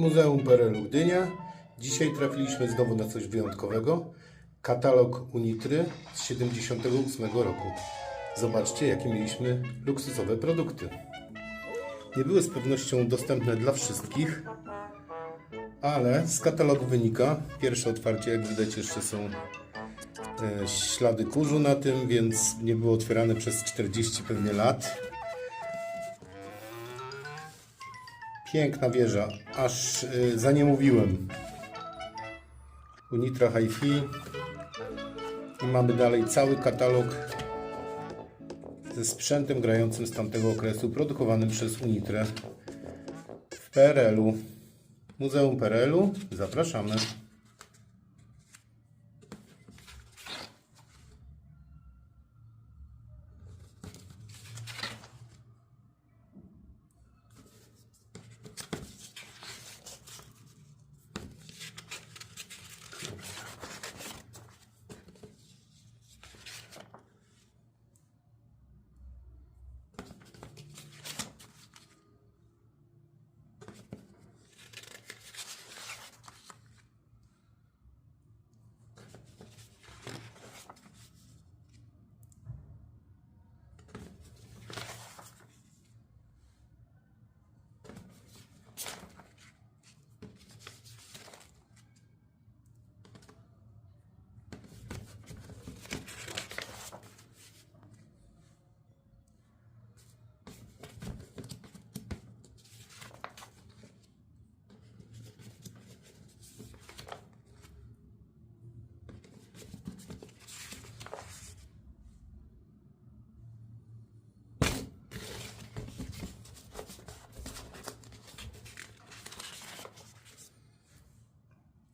Muzeum PRL Gdynia. Dzisiaj trafiliśmy znowu na coś wyjątkowego. Katalog Unitry z 78 roku. Zobaczcie, jakie mieliśmy luksusowe produkty. Nie były z pewnością dostępne dla wszystkich, ale z katalogu wynika, pierwsze otwarcie, jak widać, jeszcze są e, ślady kurzu na tym, więc nie było otwierane przez 40 pewnie lat. Piękna wieża, aż y, za nie mówiłem. Unitra Hi-Fi. I mamy dalej cały katalog ze sprzętem grającym z tamtego okresu, produkowanym przez Unitrę w PRL-u. Muzeum PRL-u. Zapraszamy.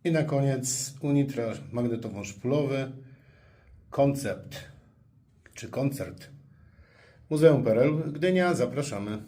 I na koniec Unitra magnetowąż-pulowy. Koncept czy koncert. Muzeum PRL Gdynia. Zapraszamy.